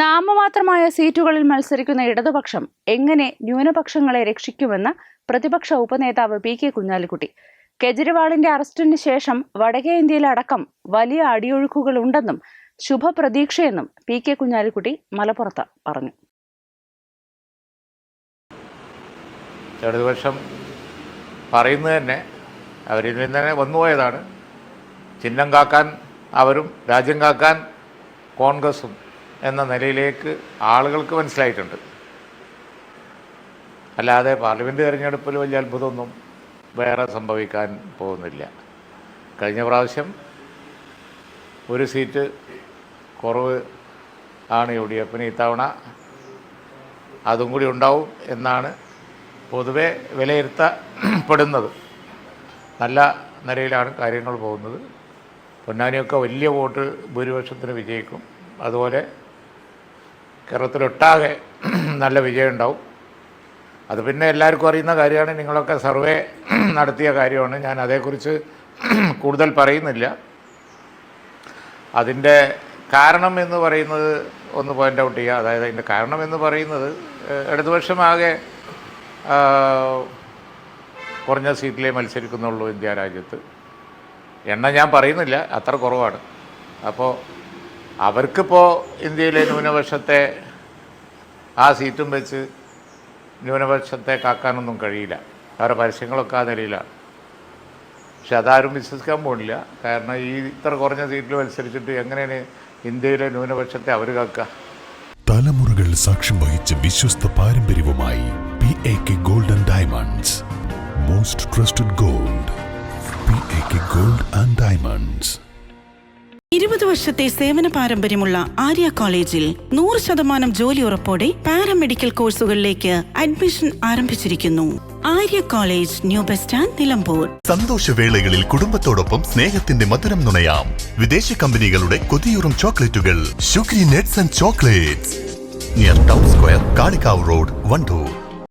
നാമമാത്രമായ സീറ്റുകളിൽ മത്സരിക്കുന്ന ഇടതുപക്ഷം എങ്ങനെ ന്യൂനപക്ഷങ്ങളെ രക്ഷിക്കുമെന്ന് പ്രതിപക്ഷ ഉപനേതാവ് പി കെ കുഞ്ഞാലിക്കുട്ടി. കെജ്രിവാളിന്റെ അറസ്റ്റിന് ശേഷം വടക്കേ ഇന്ത്യയിലടക്കം വലിയ അടിയൊഴുക്കുകൾ ഉണ്ടെന്നും ശുഭപ്രതീക്ഷയെന്നും പി കെ കുഞ്ഞാലിക്കുട്ടി മലപ്പുറത്ത് പറഞ്ഞു. ഇടതുപക്ഷം പറയുന്നത് തന്നെ അവരിൽ നിന്ന് തന്നെ വന്നുപോയതാണ്. ചിഹ്നം കാക്കാൻ അവരും രാജ്യം കാക്കാൻ കോൺഗ്രസും എന്ന നിലയിലേക്ക് ആളുകൾക്ക് മനസ്സിലായിട്ടുണ്ട്. അല്ലാതെ പാർലമെന്റ് തിരഞ്ഞെടുപ്പിൽ വലിയ അത്ഭുതമൊന്നും വേറെ സംഭവിക്കാൻ പോകുന്നില്ല. കഴിഞ്ഞ പ്രാവശ്യം ഒരു സീറ്റ് കുറവ് ആണ് യു ഡി എഫിന് ഇത്തവണ. അതും കൂടി ഉണ്ടാവും എന്നാണ് പൊതുവെ വിലയിരുത്തപ്പെടുന്നത്. നല്ല നിലയിലാണ് കാര്യങ്ങൾ പോകുന്നത്. പൊന്നാനിയൊക്കെ വലിയ വോട്ട് ഭൂരിപക്ഷത്തിന് വിജയിക്കും. അതുപോലെ കേരളത്തിലൊട്ടാകെ നല്ല വിജയം ഉണ്ടാവും അത് പിന്നെ എല്ലാവർക്കും അറിയുന്ന കാര്യമാണ് നിങ്ങളൊക്കെ സർവേ നടത്തിയ കാര്യമാണ്. ഞാൻ അതേക്കുറിച്ച് കൂടുതൽ പറയുന്നില്ല. അതിന്റെ കാരണം എന്ന് പറയുന്നത് ഒന്ന് പോയിന്റ് ഔട്ട് ചെയ്യുക. അതായത് അതിന്റെ കാരണം എന്ന് പറയുന്നത് ഇടതുപക്ഷമാകെ കുറഞ്ഞ സീറ്റിലേ മത്സരിക്കുന്നുള്ളൂ ഇന്ത്യ രാജ്യത്ത്. എണ്ണ ഞാൻ പറയുന്നില്ല അത്ര കുറവാണ്. അപ്പോൾ അവർക്കിപ്പോൾ ഇന്ത്യയിലെ ന്യൂനപക്ഷത്തെ ആ സീറ്റും വെച്ച് ന്യൂനപക്ഷത്തെ കാക്കാനൊന്നും കഴിയില്ല. അവരുടെ പരസ്യങ്ങളൊക്കെ ആ നിലയിലാണ് പക്ഷെ അതാരും വിശ്വസിക്കാൻ പോണില്ല. കാരണം ഈ ഇത്ര കുറഞ്ഞ സീറ്റിൽ മത്സരിച്ചിട്ട് എങ്ങനെയാണ് ഇന്ത്യയിലെ ന്യൂനപക്ഷത്തെ അവർ കാക്കുക തലമുറകൾ സാക്ഷ്യം വഹിച്ച വിശ്വസ്ത പാരമ്പര്യവുമായി P A K golden diamonds most trusted gold P A K gold and diamonds ഇരുപത് വർഷത്തെ സേവന പാരമ്പര്യമുള്ള ആര്യ കോളേജിൽ നൂറ് ശതമാനം ജോലി ഉറപ്പോടെ പാരാമെഡിക്കൽ കോഴ്സുകളിലേക്ക് അഡ്മിഷൻ ആരംഭിച്ചിരിക്കുന്നു. Arya college new bus stand Nilambur. സന്തോഷവേളകളിൽ കുടുംബത്തോടൊപ്പം സ്നേഹത്തിന്റെ മധുരം നുണയാം. വിദേശ കമ്പനികളുടെ കൊതിയൂറും ചോക്ലേറ്റുകൾ. Sugary nets and chocolates. Near town square Kalikavu road Wandoor